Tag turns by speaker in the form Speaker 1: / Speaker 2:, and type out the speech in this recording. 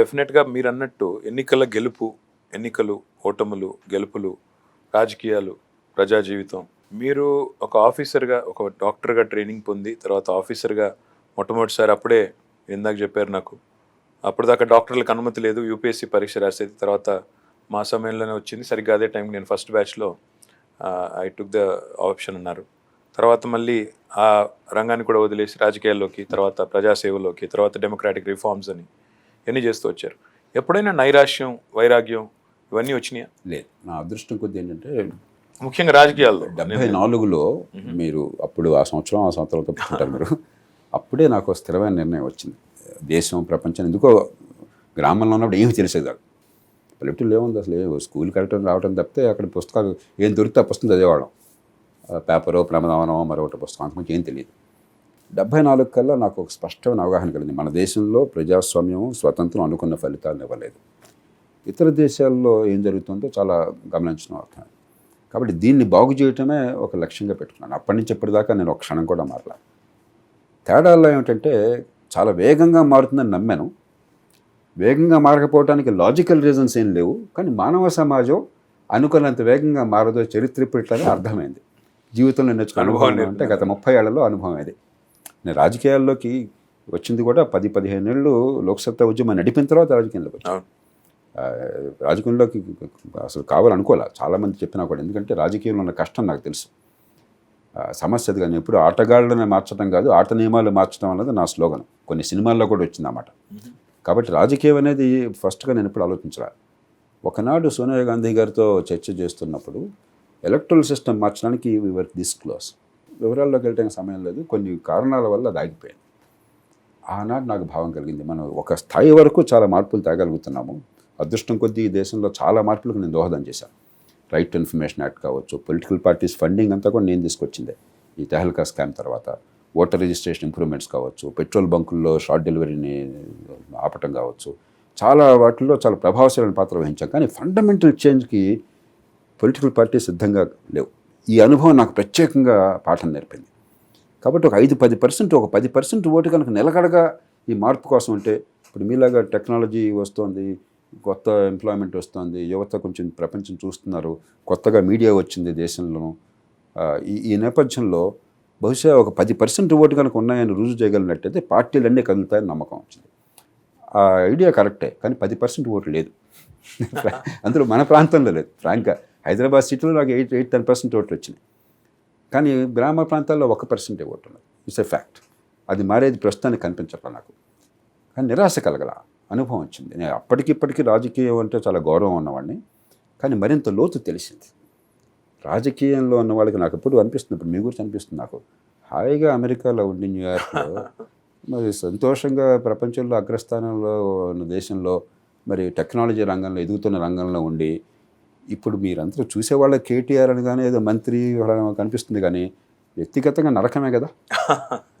Speaker 1: డెఫినెట్గా మీరు అన్నట్టు ఎన్నికల గెలుపు ఎన్నికలు ఓటములు గెలుపులు రాజకీయాలు ప్రజా జీవితం. మీరు ఒక ఆఫీసర్గా ఒక డాక్టర్గా ట్రైనింగ్ పొంది తర్వాత ఆఫీసర్గా మొట్టమొదటిసారి అప్పుడే ఇందాక చెప్పారు నాకు. అప్పుడు దాకా డాక్టర్లకు అనుమతి లేదు యూపీఎస్సీ పరీక్ష రాసేది. తర్వాత మా సమయంలోనే వచ్చింది. సరిగ్గా అదే టైం నేను ఫస్ట్ బ్యాచ్లో ఐ టుక్ ద ఆప్షన్ అన్నారు. తర్వాత మళ్ళీ ఆ రంగాన్ని కూడా వదిలేసి రాజకీయాల్లోకి తర్వాత ప్రజాసేవలోకి తర్వాత డెమోక్రాటిక్ రిఫార్మ్స్ అని ఇవన్నీ చేస్తూ వచ్చారు? ఎప్పుడైనా నైరాశ్యం వైరాగ్యం ఇవన్నీ వచ్చినాయా?
Speaker 2: లేదు. నా అదృష్టం కొద్ది ఏంటంటే
Speaker 1: ముఖ్యంగా రాజకీయాల్లో.
Speaker 2: డెబ్బై నాలుగులో మీరు అప్పుడు ఆ సంవత్సరం ఆ సంవత్సరాలతో పుట్టారు మీరు. అప్పుడే నాకు స్థిరమైన నిర్ణయం వచ్చింది. దేశం ప్రపంచం ఎందుకో గ్రామంలో ఉన్నప్పుడు ఏమీ తెలిసేది కాదు. పల్లెటూళ్ళు ఏముంది అసలు? ఏ స్కూల్కి వెళ్ళటం రావటం తప్పితే అక్కడ పుస్తకాలు ఏం దొరికితే ఆ పుస్తకం చదివేవాళ్ళం. ఆ పేపరో ప్రమదానో మరొకటి పుస్తకం అంతకుమించి ఏం తెలియదు. డెబ్బై నాలుగు కల్లా నాకు ఒక స్పష్టమైన అవగాహన కలిగింది. మన దేశంలో ప్రజాస్వామ్యం స్వతంత్రం అనుకున్న ఫలితాలను ఇవ్వలేదు. ఇతర దేశాల్లో ఏం జరుగుతుందో చాలా గమనించడం అర్థం కాబట్టి దీన్ని బాగు చేయటమే ఒక లక్ష్యంగా పెట్టుకున్నాను. అప్పటి నుంచి ఇప్పటిదాకా నేను ఒక క్షణం కూడా మారలా. తేడాల్లో ఏమిటంటే చాలా వేగంగా మారుతుందని నమ్మాను. వేగంగా మారకపోవడానికి లాజికల్ రీజన్స్ ఏం లేవు. కానీ మానవ సమాజం అనుకున్నంత వేగంగా మారదో చరిత్ర ఇప్పట్లని అర్థమైంది. జీవితంలో నేర్చుకున్న
Speaker 1: అనుభవం
Speaker 2: అంటే గత ముప్పై ఏళ్ళలో అనుభవం అది నేను రాజకీయాల్లోకి వచ్చింది కూడా పది పదిహేను ఏళ్ళు లోక్సత్తా ఉద్యమం నడిపిన తర్వాత రాజకీయంలోకి వచ్చాను రాజకీయంలోకి అసలు కావాలనుకోలే. చాలామంది చెప్పినా కూడా ఎందుకంటే రాజకీయంలో ఉన్న కష్టం నాకు తెలుసు. సమస్య అది కానీ ఎప్పుడు ఆటగాళ్ళని మార్చడం కాదు ఆట నియమాలు మార్చడం అన్నది నా స్లోగన్. కొన్ని సినిమాల్లో కూడా వచ్చింది అన్నమాట కాబట్టి రాజకీయం అనేది ఫస్ట్గా నేను ఎప్పుడు ఆలోచించాలి ఒకనాడు సోనియా గాంధీ గారితో చర్చ చేస్తున్నప్పుడు ఎలక్ట్రల్ సిస్టమ్ మార్చడానికి వివర్ దిస్ క్లోజ్ వివరాల్లోకి వెళ్ళడానికి సమయం లేదు. కొన్ని కారణాల వల్ల అది ఆగిపోయింది. ఆనాడు నాకు భావం కలిగింది. మనం ఒక స్థాయి వరకు చాలా మార్పులు తేగలుగుతున్నాము. అదృష్టం కొద్దీ ఈ దేశంలో చాలా మార్పులకు నేను దోహదం చేశాను. రైట్ టు ఇన్ఫర్మేషన్ యాక్ట్ కావచ్చు పొలిటికల్ పార్టీస్ ఫండింగ్ అంతా కూడా నేను తీసుకొచ్చిందే. ఈ తెహల్కా స్కామ్ తర్వాత ఓటర్ రిజిస్ట్రేషన్ ఇంప్రూవ్మెంట్స్ కావచ్చు పెట్రోల్ బంకుల్లో షార్ట్ డెలివరీని ఆపటం కావచ్చు. చాలా వాటిల్లో చాలా ప్రభావశీలమైన పాత్ర వహించాం. కానీ ఫండమెంటల్ చేంజ్కి పొలిటికల్ పార్టీ సిద్ధంగా లేవు. ఈ అనుభవం నాకు ప్రత్యేకంగా పాఠం నేర్పింది. కాబట్టి ఒక ఐదు పది పర్సెంట్ ఒక పది పర్సెంట్ ఓటు కనుక నిలకడగా ఈ మార్పు కోసం ఉంటే ఇప్పుడు మీలాగా టెక్నాలజీ వస్తుంది కొత్త ఎంప్లాయ్మెంట్ వస్తుంది యువత కొంచెం ప్రపంచం చూస్తున్నారు కొత్తగా మీడియా వచ్చింది దేశంలోనూ ఈ ఈ నేపథ్యంలో బహుశా ఒక పది పర్సెంట్ ఓటు కనుక ఉన్నాయని రుజువు చేయగలిగినట్టయితే పార్టీలన్నీ కదులుతాయని నమ్మకం వచ్చింది. ఆ ఐడియా కరెక్టే కానీ పది పర్సెంట్ ఓటు లేదు. అందులో మన ప్రాంతంలో లేదు ఫ్రాంక్గా. హైదరాబాద్ సిటీలో నాకు ఎయిట్ ఎయిట్ టెన్ పర్సెంట్ ఓట్లు వచ్చినాయి. కానీ గ్రామ ప్రాంతాల్లో ఒక పర్సెంటే ఓట్లు ఉన్నది. ఇట్స్ ఎ ఫ్యాక్ట్ అది మారేది ప్రస్తుతానికి కనిపించట్లా నాకు. కానీ నిరాశ కలగల. అనుభవం వచ్చింది. నేను అప్పటికిప్పటికీ రాజకీయం అంటే చాలా గౌరవం ఉన్నవాడిని. కానీ మరింత లోతు తెలిసింది. రాజకీయంలో ఉన్న వాళ్ళకి నాకు ఎప్పుడు అనిపిస్తుంది? ఇప్పుడు మీ గురించి అనిపిస్తుంది నాకు. హాయిగా అమెరికాలో ఉండి న్యూయార్క్లో మరి సంతోషంగా ప్రపంచంలో అగ్రస్థానంలో ఉన్న దేశంలో మరి టెక్నాలజీ రంగంలో ఎదుగుతున్న రంగంలో ఉండి ఇప్పుడు మీరంతా చూసేవాళ్ళ కేటీఆర్ అని కానీ ఏదో మంత్రి కనిపిస్తుంది కానీ వ్యక్తిగతంగా నరకమే కదా?